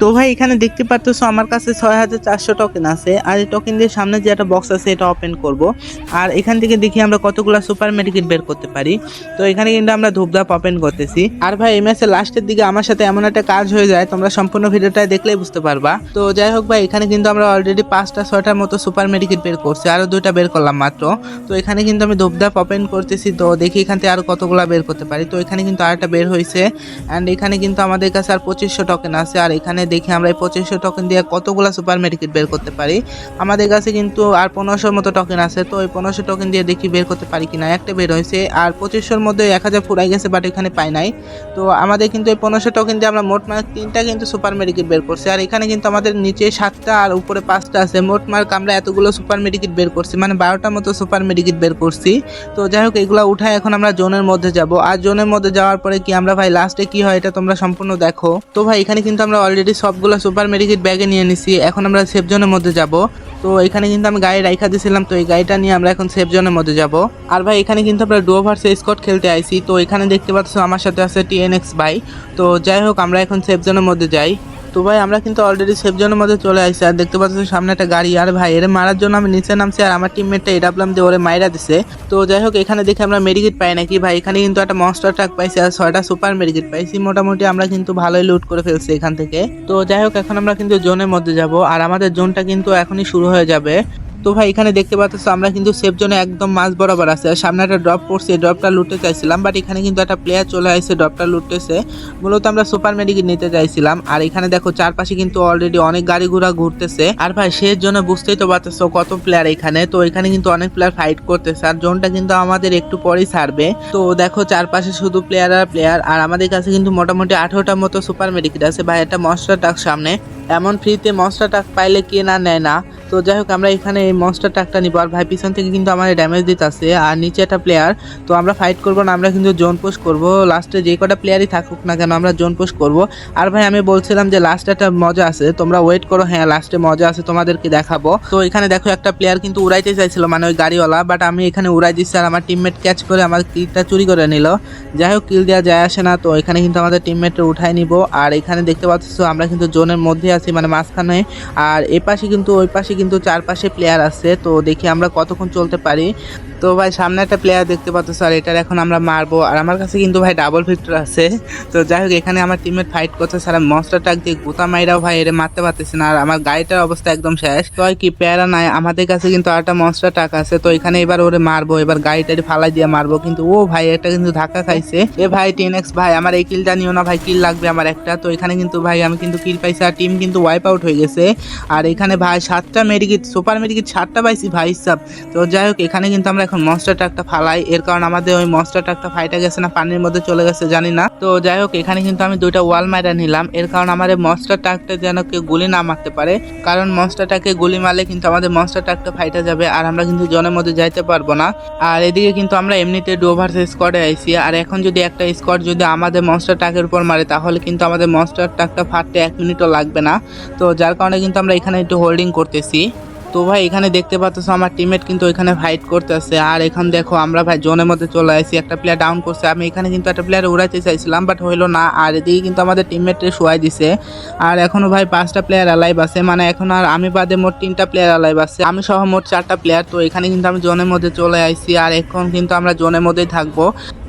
তো ভাই, এখানে দেখতে পাচ্ছ আমার কাছে ছয় হাজার চারশো টোকেন আছে। আর এই টোকেন দিয়ে সামনে যে একটা বক্স আছে, এটা ওপেন করব। আর এখান থেকে দেখি আমরা কতগুলো সুপার মেডিকেট বের করতে পারি। তো এখানে কিন্তু আমরা ধূপধাপ ওপেন করতেছি। আর ভাই, এই ম্যাচের লাস্টের দিকে আমার সাথে এমন একটা কাজ হয়ে যায়, তোমরা সম্পূর্ণ ভিডিওটা দেখলেই বুঝতে পারবা। তো যাই হোক ভাই, এখানে কিন্তু আমরা অলরেডি পাঁচটা, ছয়টার মতো সুপার মেডিকেট বের করছি, আরও দুইটা বের করলাম মাত্র। তো এখানে কিন্তু আমি ধূপধাপ ওপেন করতেছি, তো দেখি এখান থেকে আরও কতগুলো বের করতে পারি। তো এখানে কিন্তু আরেকটা বের হয়েছে অ্যান্ড এখানে কিন্তু আমাদের কাছে আর পঁচিশশো টোকেন আছে, আর এখানে দেখি আমরা এই পঁচিশশো টোকেন দিয়ে কতগুলো সুপার মেডিকেট বের করতে পারি। আমাদের কাছে কিন্তু আর পনেরোশোর মতো টোকেন আছে, তো ওই পনেরোশো টোকেন দিয়ে দেখি বের করতে পারি কিনা। একটা বের হয়েছে, আর পঁচিশশোর মধ্যে এক হাজার ফুরাই গেছে বাট এখানে পাই নাই। তো আমাদের কিন্তু এই পনেরোশো টোকেন দিয়ে আমরা মোট মার্ক তিনটা কিন্তু সুপার মেডিকেট বের করছি। আর এখানে কিন্তু আমাদের নিচে সাতটা আর উপরে পাঁচটা আছে। মোট মার্ক আমরা এতগুলো সুপার মেডিকেট বের করছি মানে বারোটার মতো সুপার মেডিকেট বের করছি। তো যাই হোক, এগুলো উঠায় এখন আমরা জোনের মধ্যে যাব। আর জোনের মধ্যে যাওয়ার পরে কি আমরা ভাই লাস্টে কি হয় এটা তোমরা সম্পূর্ণ দেখো। তো ভাই, এখানে কিন্তু আমরা অলরেডি সবগুলো সুপার মেডিকেট ব্যাগে নিয়ে নিছি। এখন আমরা সেফ জোনের মধ্যে যাব। তো এখানে কিন্তু আমি গাড়ি রাইখা দিয়েছিলাম তো এই গাড়িটা নিয়ে আমরা এখন সেফ জোনের মধ্যে যাব। আর ভাই, এখানে কিন্তু আমরা ডুয়ো ভার্সে স্কট খেলতে আইছি। তো এখানে দেখতে পাচ্ছ আমার সাথে আছে টিএনএক্স বাই তো যাই হোক, আমরা এখন সেফ জোনের মধ্যে যাই। তো ভাই, আমরা কিন্তু অলরেডি সেফ জোনের মধ্যে চলে আসছি আর দেখতে পাচ্ছি সামনে একটা গাড়ি। আর ভাই, এর মারার জন্য আমি নিচে নামছি আর আমার টিমমেটটা এটা বললাম যে ওরে মাইরা দিছে। তো যাই হোক, এখানে দেখে আমরা মেডিকেট পাই নাকি? ভাই, এখানে কিন্তু একটা মনস্টার ট্রাক পাইছি আর ছয়টা সুপার মেডিকেট পাইছি। মোটামুটি আমরা কিন্তু ভালোই লুট করে ফেলছি এখান থেকে। তো যাই হোক, এখন আমরা কিন্তু জোনের মধ্যে যাব। আর আমাদের জোনটা কিন্তু এখনই শুরু হয়ে যাবে। তো ভাই, এখানে দেখতে পাচ্ছ আমরা কিন্তু সেফ জোনে একদম মাঝ বরাবর আছে। আর সামনে একটা ড্রপ পড়ছে ড্রপটা লুটতে চাইছিলাম বাট এখানে কিন্তু একটা প্লেয়ার চলে আসছে ড্রপটা লুটতেছে। মূলত আমরা সুপার মেডিকেট নিতে চাইছিলাম। আর এখানে দেখো, চারপাশে কিন্তু অলরেডি অনেক গাড়ি ঘোড়া ঘুরতেছে। আর ভাই সে জন্য বুঝতেই তো পারতেছো কত প্লেয়ার এখানে। তো এখানে কিন্তু অনেক প্লেয়ার ফাইট করতেছে, আর জোনটা কিন্তু আমাদের একটু পরেই ছাড়বে। তো দেখো, চারপাশে শুধু প্লেয়ার আর প্লেয়ার আর আমাদের কাছে কিন্তু মোটামুটি আঠারোটার মতো সুপার মেডিকেট আছে। ভাই, একটা মনস্টার টাক সামনে। এমন ফ্রিতে মনস্টার টাক পাইলে কে না নেয় না। তো যাই হোক আমরা এখানে এই মনস্টার টাকটা নিব। আর ভাই, পিছন থেকে কিন্তু আমাদের ড্যামেজ দিতেছে। আর নিচে একটা প্লেয়ার তো আমরা ফাইট করব না, আমরা কিন্তু জোন পোস্ট করব। লাস্টে যে কটা প্লেয়ারই থাকুক না কেন, আমরা জোন পোস্ট করব। আর ভাই, আমি বলছিলাম যে লাস্টে একটা মজা আছে। তোমরা ওয়েট করো হ্যাঁ লাস্টে মজা আছে, তোমাদেরকে দেখাবো। তো এখানে দেখো, একটা প্লেয়ার কিন্তু উড়াইতে চাইছিল মানে ওই গাড়িওয়ালা। বাট আমি এখানে উড়াই দিচ্ছি আর আমার টিমমেট ক্যাচ করে আমার কিলটা চুরি করে নিল। যাই হোক কিল দেওয়া যায় আসে না। তো এখানে কিন্তু আমাদের টিমমেটটা উঠাই নিব। আর এখানে দেখতে পাচ্ছ, আমরা কিন্তু জোনের মধ্যে আছি মানে মাঝখানে। আর এ পাশে কিন্তু ওই পাশে কিন্তু চারপাশে প্লেয়ার আছে তো দেখি আমরা কতক্ষণ চলতে পারি। তো ভাই, সামনে একটা প্লেয়ার দেখতে পাচ্ছ স্যার এটার এখন আমরা মারবো। আর আমার কাছে কিন্তু ভাই ডাবল ভিক্টর আছে। তো যাই হোক, এখানে আমার টিমের ফাইট করছে স্যার মনস্টার টাক দিয়ে গোতা মাইরাও ভাই, এর মারতে পারতেছে না। আর আমার গাড়িটার অবস্থা একদম শেষ। তো কি, প্যারা নাই। আমাদের কাছে কিন্তু আরেকটা মনস্টার টাক আছে। তো এখানে এবার ওরে মারবো, এবার গাড়িটারি ফালাই দিয়ে মারবো। কিন্তু ও ভাই, এটা কিন্তু ধাক্কা খাইছে। এ ভাই টেন এক্স ভাই, আমার এই কিলটা নিও না ভাই কিল লাগবে আমার একটা। তো এখানে কিন্তু ভাই, আমি কিন্তু কিল পাইছি, আর টিম কিন্তু ওয়াইপ আউট হয়ে গেছে। আর এখানে ভাই, সাতটা মেডিকেট সুপার মেডিকেট সাতটা পাইছি ভাই সাব তো যাই হোক, এখানে কিন্তু আমরা এখন মনস্টার ট্রাকটা ফালাই। এর কারণ আমাদের ওই মনস্টার ট্রাকটা ফাইটা গেছে না, পানির মধ্যে চলে গেছে, জানি না। তো যাই হোক, এখানে কিন্তু আমি দুইটা ওয়াল মাইরা নিলাম। এর কারণ এই মনস্টার ট্রাকটা যেন কেউ গুলি না মারতে পারে। কারণ মনস্টারটাকে গুলি মারলে কিন্তু আমাদের মনস্টার ট্রাকটা ফাইটা যাবে, আর আমরা কিন্তু জনের মধ্যে যাইতে পারব না। আর এদিকে কিন্তু আমরা এমনিতে ডোভার স্কোয়াডে আইছি। আর এখন যদি একটা স্কোয়াড যদি আমাদের মনস্টার ট্রাকের উপর মারে, তাহলে কিন্তু আমাদের মনস্টার ট্রাকটা ফাটতে এক মিনিটও লাগবে না। তো যার কারণে কিন্তু আমরা এখানে একটু হোল্ডিং করতেছি। তো ভাই, এখানে দেখতে পাচ্ছ আমার টিমমেট কিন্তু এখানে ফাইট করতেছে। আর এখন দেখো, আমরা ভাই জোনের মধ্যে চলে আসি একটা প্লেয়ার ডাউন করছে। আমি এখানে কিন্তু একটা প্লেয়ার উড়াইতে চাইছিলাম বাট হইল না। আর এদিকে কিন্তু আমাদের টিমমেটে শোয়াই দিছে। আর এখনও ভাই পাঁচটা প্লেয়ার অ্যালাইভ আছে। মানে এখন আর আমি বাদে মোট তিনটা প্লেয়ার অ্যালাইভ আছে। আমি সহ মোট চারটা প্লেয়ার তো এখানে কিন্তু আমি জোনের মধ্যে চলে আসছি আর এখন কিন্তু আমরা জোনের মধ্যেই থাকব।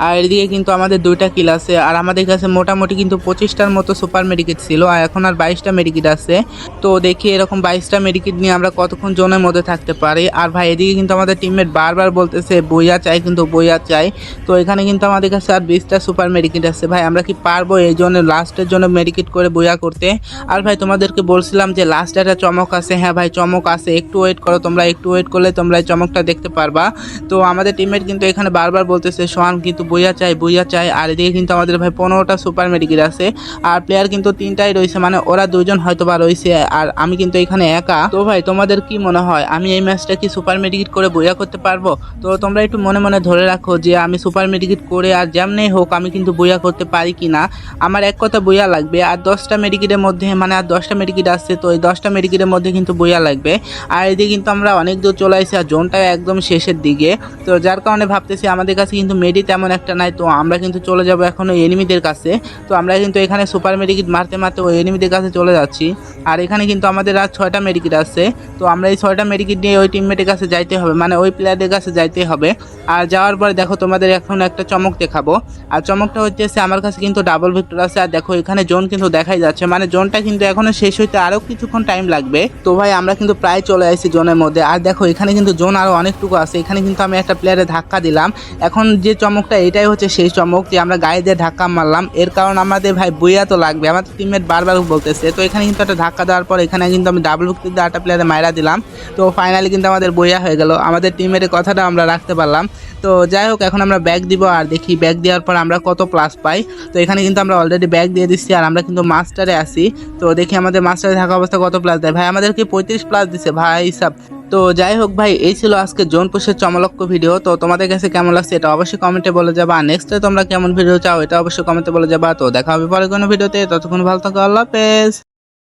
আর এদিকে কিন্তু আমাদের দুইটা কিল আছে। আর আমাদের কাছে মোটামুটি কিন্তু পঁচিশটার মতো সুপার মেডিকেট ছিল। আর এখন আর বাইশটা মেডিকেট আছে। তো দেখি এরকম বাইশটা মেডিকেট নিয়ে আমরা কতক্ষণ জোনের মধ্যে থাকতে পারি। আর ভাই, এদিকে কিন্তু আমাদের টিমমেট বারবার বলতেছে, বইয়া চাই কিন্তু বইয়া চাই। তো এখানে কিন্তু আমাদের কাছে আর বিশটা সুপার মেডিকেট আছে। ভাই, আমরা কি পারব এই জন্য লাস্টের জন্য মেডিকেট করে বইয়া করতে? আর ভাই, তোমাদেরকে বলছিলাম যে লাস্টে একটা চমক আছে। হ্যাঁ ভাই, চমক আছে। একটু ওয়েট করো, তোমরা একটু ওয়েট করলে তোমরা এই চমকটা দেখতে পারবা। তো আমাদের টিমমেট কিন্তু এখানে বারবার বলতেছে, সোহান, কিন্তু বইয়া চাই বইয়া চাই। আর এদিকে কিন্তু আমাদের ভাই পনেরোটা সুপার মেডিকেট আছে। আর প্লেয়ার কিন্তু তিনটাই রয়েছে মানে ওরা দুজন হয়তো বা রয়েছে। আর আমি কিন্তু এখানে একা। তো ভাই, তোমাদের কি মনে হয়, আমি এই ম্যাচটা কি সুপার মেডিকেট করে বইয়া করতে পারব? তো তোমরা একটু মনে মনে ধরে রাখো যে আমি সুপার মেডিকেট করে আর যেমনই হোক, আমি কিন্তু বইয়া করতে পারি কি না। আমার এক কথা বইয়া লাগবে, আর দশটা মেডিকেটের মধ্যে মানে আর দশটা মেডিকেট আসছে তো এই দশটা মেডিকেটের মধ্যে কিন্তু বইয়া লাগবে। আর এদিকে কিন্তু আমরা অনেক দূর চলে আসি আর জোনটা একদম শেষের দিকে। তো যার কারণে ভাবতেছি আমাদের কাছে কিন্তু মেডি তেমন একটা নাই, তো আমরা কিন্তু চলে যাব এখন ওই এনিমিদের কাছে। তো আমরা কিন্তু এখানে সুপার মেডিকেট মারতে মারতে ওই এনিমিদের কাছে চলে যাচ্ছি। আর এখানে কিন্তু আমাদের আর ছয়টা মেডিকেট আছে। তো আমরা এই ছয়টা মেডিকেট নিয়ে ওই টিমমেটের কাছে যাইতে হবে। মানে ওই প্লেয়ারদের কাছে যাইতে হবে। আর যাওয়ার পরে দেখো তোমাদের এখন একটা চমক দেখাবো। আর চমকটা হচ্ছে আমার কাছে কিন্তু ডাবল ভিক্টর আছে। আর দেখো এখানে জোন কিন্তু দেখাই যাচ্ছে। মানে জোনটা কিন্তু এখনও শেষ হইতে আরও কিছুক্ষণ টাইম লাগবে। তো ভাই, আমরা কিন্তু প্রায় চলে আসছি জোনের মধ্যে। আর দেখো এখানে কিন্তু জোন আরও অনেকটুকু আছে। এখানে কিন্তু আমি একটা প্লেয়ারে ধাক্কা দিলাম। এখন যে চমকটা, এটাই হচ্ছে সেই চমক যে আমরা গায়ে দিয়ে ধাক্কা মারলাম। এর কারণ আমাদের ভাই বইয়া তো লাগবে। আমাদের টিমমেট বারবার বলতেছে। তো এখানে কিন্তু একটা ধাক্কা দেওয়ার পর এখানে কিন্তু আমি ডাবল ভিক্টর দিয়ে একটা প্লেয়ারে মাইরা দিলাম। তো ফাইনালি কিন্তু আমাদের বইয়া হয়ে গেল। আমাদের টিমের কথাটা আমরা রাখতে পারলাম। তো যাই হোক, এখন আমরা ব্যাগ দিব আর দেখি ব্যাগ দেওয়ার পর আমরা কত প্লাস পাই। তো এখানে কিন্তু আমরা অলরেডি ব্যাগ দিয়ে দিচ্ছি আর আমরা কিন্তু মাস্টারে আসি তো দেখি আমাদের মাস্টারে থাকা অবস্থা কত প্লাস দেয়। ভাই, আমাদেরকে পঁয়ত্রিশ প্লাস দিছে ভাই সব। তো যাই হোক ভাই, এই ছিল আজকে জোনপুষের চমলক্ষ ভিডিও তো তোমাদের কাছে কেমন লাগছে এটা অবশ্যই কমেন্টে বলে যাবা। আর নেক্সটে তোমরা কেমন ভিডিও চাও এটা অবশ্যই কমেন্টে বলে যাবা। তো দেখা হবে পরে কোনো ভিডিওতে ততক্ষণ ভালো থাকো, আল্লাহ হাফেজ।